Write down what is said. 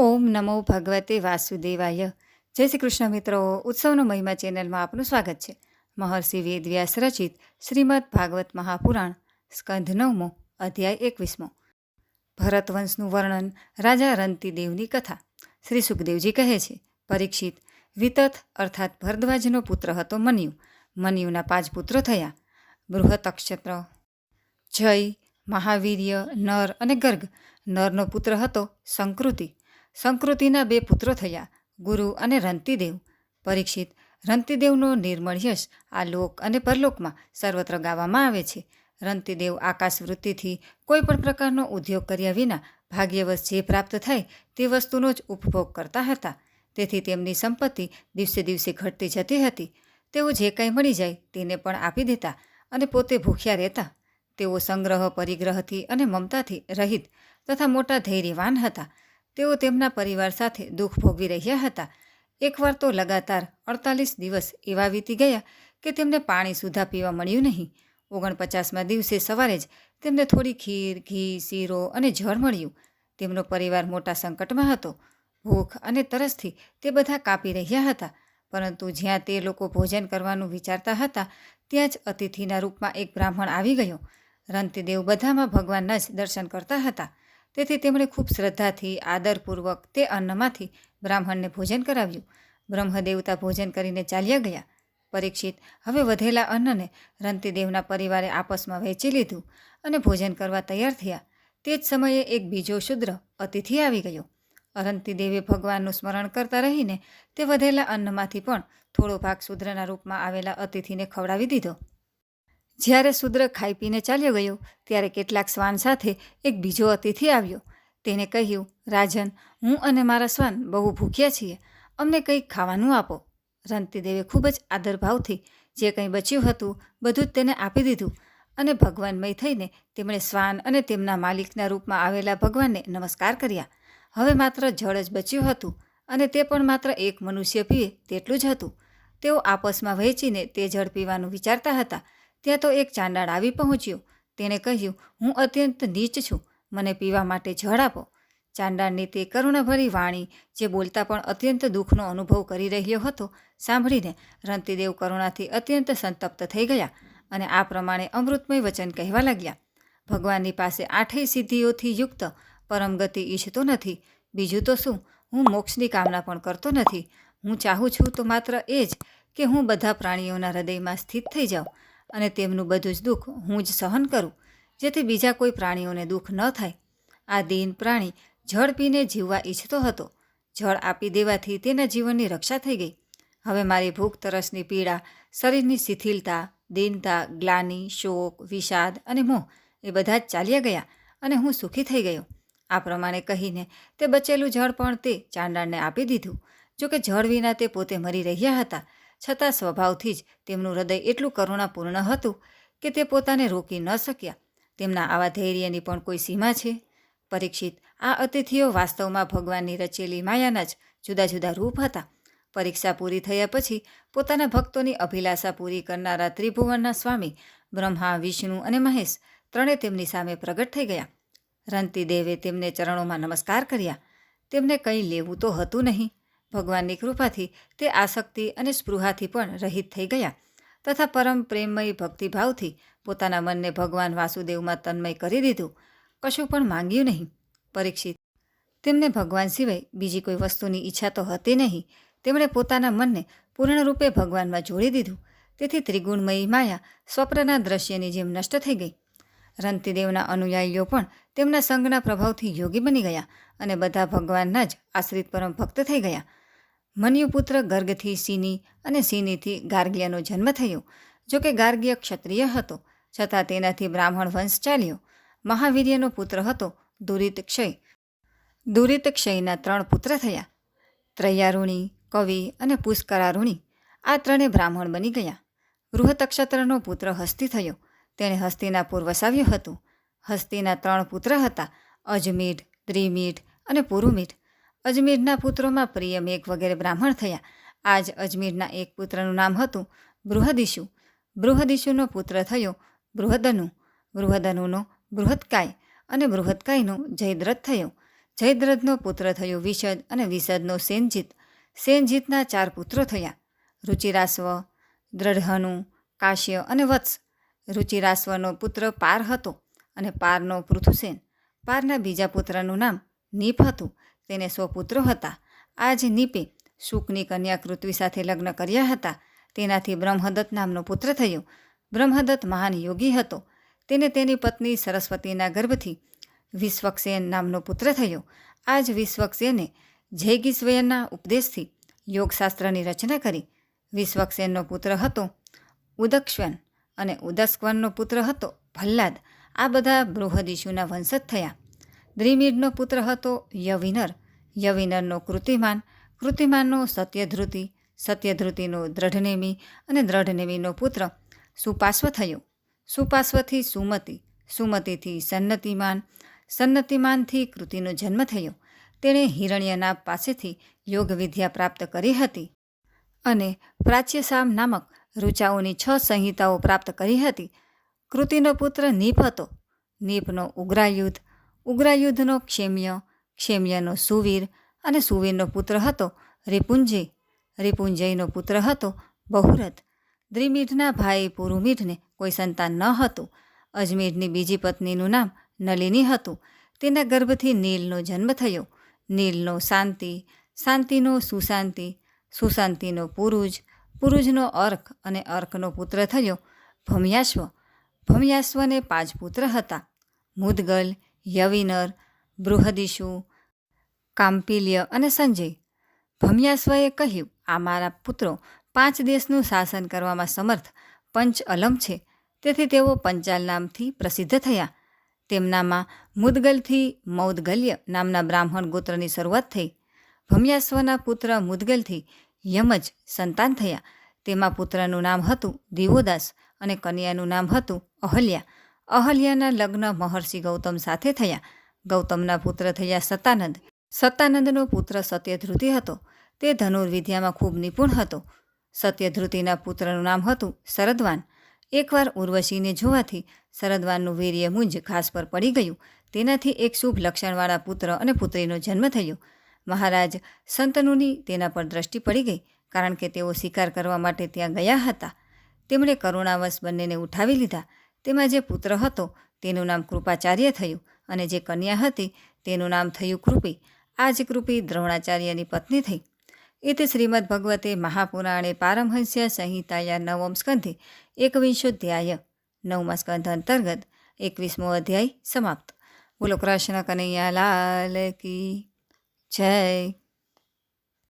ઓમ નમો ભગવતે વાસુદેવાય. જય શ્રી કૃષ્ણ મિત્રો, ઉત્સવનો મહિમા ચેનલમાં આપનું સ્વાગત છે. મહર્ષિ વેદવ્યાસ રચિત શ્રીમદ ભાગવત મહાપુરાણ સ્કંધ નવમો, અધ્યાય એકવીસમો. ભરતવંશનું વર્ણન રાજા રંતિદેવની કથા. શ્રી સુખદેવજી કહે છે, પરીક્ષિત વિતથ અર્થાત ભરદ્વાજનો પુત્ર હતો મન્યુ. મન્યુના પાંચ પુત્રો થયા. બૃહત અક્ષત્ર જય, મહાવીર્ય, નર અને ગર્ગ. નરનો પુત્ર હતો સંકૃતિ સંકૃતિના બે પુત્રો થયા, ગુરુ અને રંતિદેવ. પરીક્ષિત રંતિદેવનો નિર્મળ યશ આ લોક અને પરલોકમાં સર્વત્ર ગાવામાં આવે છે. રંતિદેવ આકાશવૃત્તિથી કોઈ પણ પ્રકારનો ઉદ્યોગ કર્યા વિના ભાગ્યવશ જે પ્રાપ્ત થાય તે વસ્તુનો જ ઉપભોગ કરતા હતા. તેથી તેમની સંપત્તિ દિવસે દિવસે ઘટતી જતી હતી. તેઓ જે કંઈ મળી જાય તેને પણ આપી દેતા અને પોતે ભૂખ્યા રહેતા. તેઓ સંગ્રહ, પરિગ્રહથી અને મમતાથી રહિત તથા મોટા ધૈર્યવાન હતા. તેઓ તેમના પરિવાર સાથે દુઃખ ભોગવી રહ્યા હતા. એકવાર તો લગાતાર અડતાલીસ દિવસ એવા વીતી ગયા કે તેમને પાણી સુધા પીવા મળ્યું નહીં. ઓગણપચાસમાં દિવસે સવારે જ તેમને થોડી ખીર, ઘી, શીરો અને જળ મળ્યું. તેમનો પરિવાર મોટા સંકટમાં હતો. ભૂખ અને તરસથી તે બધા કાપી રહ્યા હતા. પરંતુ જ્યાં તે લોકો ભોજન કરવાનું વિચારતા હતા, ત્યાં જ અતિથિના રૂપમાં એક બ્રાહ્મણ આવી ગયો. રંતિદેવ બધામાં ભગવાનના જ દર્શન કરતા હતા. તેથી તેમણે ખૂબ શ્રદ્ધાથી, આદરપૂર્વક તે અન્નમાંથી બ્રાહ્મણને ભોજન કરાવ્યું. બ્રહ્મદેવતા ભોજન કરીને ચાલ્યા ગયા. પરીક્ષિત, હવે વધેલા અન્નને રંતિદેવના પરિવારે આપસમાં વહેંચી લીધું અને ભોજન કરવા તૈયાર થયા. તે જ સમયે એક બીજો શુદ્ર અતિથિ આવી ગયો. અરંતિદેવે ભગવાનનું સ્મરણ કરતા રહીને તે વધેલા અન્નમાંથી પણ થોડો ભાગ શુદ્રના રૂપમાં આવેલા અતિથિને ખવડાવી દીધો. જ્યારે શુદ્ર ખાઈ પીને ચાલ્યો ગયો, ત્યારે કેટલાક શ્વાન સાથે એક બીજો અતિથિ આવ્યો. તેને કહ્યું, રાજન, હું અને મારા શ્વાન બહુ ભૂખ્યા છીએ. અમને કંઈક ખાવાનું આપો. રંતીદેવે ખૂબ જ આદરભાવથી જે કંઈ બચ્યું હતું બધું જ તેને આપી દીધું અને ભગવાનમય થઈને તેમણે શ્વાન અને તેમના માલિકના રૂપમાં આવેલા ભગવાનને નમસ્કાર કર્યા. હવે માત્ર જળ જ બચ્યું હતું અને તે પણ માત્ર એક મનુષ્ય પીએ તેટલું જ હતું. તેઓ આપસમાં વહેંચીને તે જળ પીવાનું વિચારતા હતા ત્યાં તો એક ચાંડાળ આવી પહોંચ્યો. તેણે કહ્યું, હું અત્યંત નીચ છું. મને પીવા માટે જળ આપો. ચાંડાળની તે કરુણાભરી વાણી, જે બોલતા પણ અત્યંત દુઃખનો અનુભવ કરી રહ્યો હતો, સાંભળીને રંતિદેવ કરુણાથી અત્યંત સંતપ્ત થઈ ગયા અને આ પ્રમાણે અમૃતમય વચન કહેવા લાગ્યા. ભગવાનની પાસે આઠેય સિદ્ધિઓથી યુક્ત પરમ ગતિ ઈચ્છતો નથી. બીજું તો શું? હું મોક્ષની કામના પણ કરતો નથી. હું ચાહું છું તો માત્ર એ જ કે હું બધા પ્રાણીઓના હૃદયમાં સ્થિત થઈ જાઉં. અને તેમનું બધું જ દુઃખ હું જ સહન કરું, જેથી બીજા કોઈ પ્રાણીઓને દુઃખ ન થાય. આ દીન પ્રાણી જળ પીને જીવવા ઈચ્છતો હતો. જળ આપી દેવાથી તેના જીવનની રક્ષા થઈ ગઈ. હવે મારી ભૂખ તરસની પીડા, શરીરની શિથિલતા, દીનતા, ગ્લાની, શોક, વિષાદ અને મોહ એ બધા જ ચાલ્યા ગયા અને હું સુખી થઈ ગયો. આ પ્રમાણે કહીને તે બચેલું જળ પણ તે ચાંડાળને આપી દીધું. જોકે જળ વિના તે પોતે મરી રહ્યા હતા. છતાં સ્વભાવથી જ તેમનું હૃદય એટલું કરુણાપૂર્ણ હતું કે તે પોતાને રોકી ન શક્યા. તેમના આવા ધૈર્યની પણ કોઈ સીમા છે. પરીક્ષિત આ અતિથિઓ વાસ્તવમાં ભગવાનની રચેલી માયાના જ જુદા જુદા રૂપ હતા. પરીક્ષા પૂરી થયા પછી પોતાના ભક્તોની અભિલાષા પૂરી કરનારા ત્રિભુવનના સ્વામી, બ્રહ્મા, વિષ્ણુ અને મહેશ ત્રણે તેમની સામે પ્રગટ થઈ ગયા. રંતીદેવે તેમને ચરણોમાં નમસ્કાર કર્યા. તેમને કંઈ લેવું તો હતું નહીં. ભગવાનની કૃપાથી તે આસક્તિ અને સ્પૃહાથી પણ રહિત થઈ ગયા તથા પરમ પ્રેમમય ભક્તિભાવથી પોતાના મનને ભગવાન વાસુદેવમાં તન્મય કરી દીધું. કશું પણ માંગ્યું નહીં. પરીક્ષિત. તેમને ભગવાન સિવાય બીજી કોઈ વસ્તુની ઈચ્છા તો હતી નહીં. તેમણે પોતાના મનને પૂર્ણરૂપે ભગવાનમાં જોડી દીધું. તેથી ત્રિગુણમયી માયા સ્વપ્નના દ્રશ્યની જેમ નષ્ટ થઈ ગઈ. રંતિદેવના અનુયાયીઓ પણ તેમના સંઘના પ્રભાવથી યોગી બની ગયા અને બધા ભગવાનના જ આશ્રિત પરમ ભક્ત થઈ ગયા. મન્યુપુત્ર ગર્ગથી સિની અને સિનીથી ગાર્ગ્યનો જન્મ થયો જોકે ગાર્ગ્ય ક્ષત્રિય હતો, છતાં તેનાથી બ્રાહ્મણ વંશ ચાલ્યો. મહાવીર્યનો પુત્ર હતો દુરિત ક્ષય દુરિત ક્ષયના ત્રણ પુત્ર થયા. ત્રૈયારુણી, કવિ અને પુષ્કરારુણી. આ ત્રણે બ્રાહ્મણ બની ગયા. બૃહતક્ષત્રનો પુત્ર હસ્તી થયો. તેણે હસ્તિનાપુર વસાવ્યું હતું. હસ્તીના ત્રણ પુત્ર હતા અજમીઢ, દ્રિમીઢ અને પુરુમીઢ. અજમીરના પુત્રોમાં પ્રિય મેઘ વગેરે બ્રાહ્મણ થયા. આજ અજમેરના એક પુત્રનું નામ હતું બૃહદિશુ. બૃહદિશુનો પુત્ર થયો બૃહદનુ. બૃહદનુનો બૃહદકાય અને બૃહદકાયનો જયદ્રથ થયો. જયદ્રથનો પુત્ર થયો વિશદ અને વિશદનો સેનજીત. સેનજીતના ચાર પુત્રો થયા. રુચિરાશ્વ દ્રઢહનુ, કાશ્ય અને વત્સ. રુચિરાશ્વનો પુત્ર પાર હતો અને પારનો પૃથુસેન. પારના બીજા પુત્રનું નામ નીપ હતું. તેને સો પુત્રો હતા. આ જ નીપે શુકની કન્યા કૃત્વી સાથે લગ્ન કર્યા હતા. તેનાથી બ્રહ્મદત્ત નામનો પુત્ર થયો. બ્રહ્મદત્ત મહાન યોગી હતો. તેને તેની પત્ની સરસ્વતીના ગર્ભથી વિશ્વક્સેન નામનો પુત્ર થયો. આ જ વિશ્વક્સેને જયગીસ્વયના ઉપદેશથી યોગશાસ્ત્રની રચના કરી. વિશ્વક્સેનનો પુત્ર હતો ઉદક્ષવન અને ઉદસ્કવનનો પુત્ર હતો ભલ્લાદ. આ બધા બૃહદિશુના વંશજ થયા. દ્રિમીડનો પુત્ર હતો યવિનર. યવિનરનો કૃતિમાન, કૃતિમાનનો સત્યધ્રુતિ, સત્યધ્રુતિનો દ્રઢનેમી અને દ્રઢનેમીનો પુત્ર સુપાશ્વ થયો. સુપાશ્વથી સુમતિ, સુમતિથી સન્નતિમાન, સન્નતિમાનથી કૃતિનો જન્મ થયો. તેણે હિરણ્યના પાસેથી યોગ વિદ્યા પ્રાપ્ત કરી હતી અને પ્રાચ્યસામ નામક ઋચાઓની છ સંહિતાઓ પ્રાપ્ત કરી હતી. કૃતિનો પુત્ર નીપ હતો. નીપનો ઉગ્રાયુધ ઉગ્રાયુધનો ક્ષેમ્ય, ક્ષેમ્યનો સુવીર અને સુવીરનો પુત્ર હતો રિપુંજય રિપુંજયનો પુત્ર હતો બહુરથ. દ્રિમીઢના ભાઈ પુરુમીઢને કોઈ સંતાન ન હતું. અજમીરની બીજી પત્નીનું નામ નલિની હતું. તેના ગર્ભથી નીલનો જન્મ થયો. નીલનો શાંતિ, શાંતિનો સુશાંતિ, સુશાંતિનો પુરુજ, પુરુજનો અર્ક અને અર્કનો પુત્ર થયો ભમ્યાશ્વ. ભમ્યાશ્વને પાંચ પુત્ર હતા. મુદગલ યવિનર, બૃહદિશુ, કામ્પિલ્ય અને સંજય. ભમ્યાશ્વએ કહ્યું, આ મારા પુત્રો પાંચ દેશનું શાસન કરવામાં સમર્થ, પંચ અલમ છે. તેથી તેઓ પંચાલ નામથી પ્રસિદ્ધ થયા. તેમનામાં મુદગલથી મૌદગલ્ય નામના બ્રાહ્મણ ગોત્રની શરૂઆત થઈ. ભમ્યાશ્વના પુત્ર મુદગલથી યમજ સંતાન થયા. તેમાં પુત્રનું નામ હતું દિવોદાસ અને કન્યાનું નામ હતું અહલ્યા. અહલ્યાના લગ્ન મહર્ષિ ગૌતમ સાથે થયા. ગૌતમના પુત્ર થયા સતાનંદ સતાનંદનો પુત્ર સત્યધ્રુતિ હતો. તે ધનુર્વિદ્યામાં ખૂબ નિપુણ હતો. સત્યધ્રુતિના પુત્રનું નામ હતું શરદવાન. એકવાર ઉર્વશીને જોવાથી શરદવાનનું વીર્ય મુંજ ઘાસ પર પડી ગયું. તેનાથી એક શુભ લક્ષણવાળા પુત્ર અને પુત્રીનો જન્મ થયો. મહારાજ સંતનુની તેના પર દ્રષ્ટિ પડી ગઈ, કારણ કે તેઓ શિકાર કરવા માટે ત્યાં ગયા હતા. તેમણે કરુણાવશ બંનેને ઉઠાવી લીધા. તેમાં જે પુત્ર હતો તેનું નામ કૃપાચાર્ય થયું અને જે કન્યા હતી તેનું નામ થયું કૃપી. આ જ કૃપી દ્રોણાચાર્યની પત્ની થઈ. એ તે શ્રીમદ ભગવતે મહાપુરાણે પારમહંસ્ય સંહિતાયા નવમ સ્કંધે એકવિંશોધ્યાય નવમા સ્કંધ અંતર્ગત એકવીસમો અધ્યાય સમાપ્ત. બોલો કૃષ્ણ કનૈયા લાલ કી જય.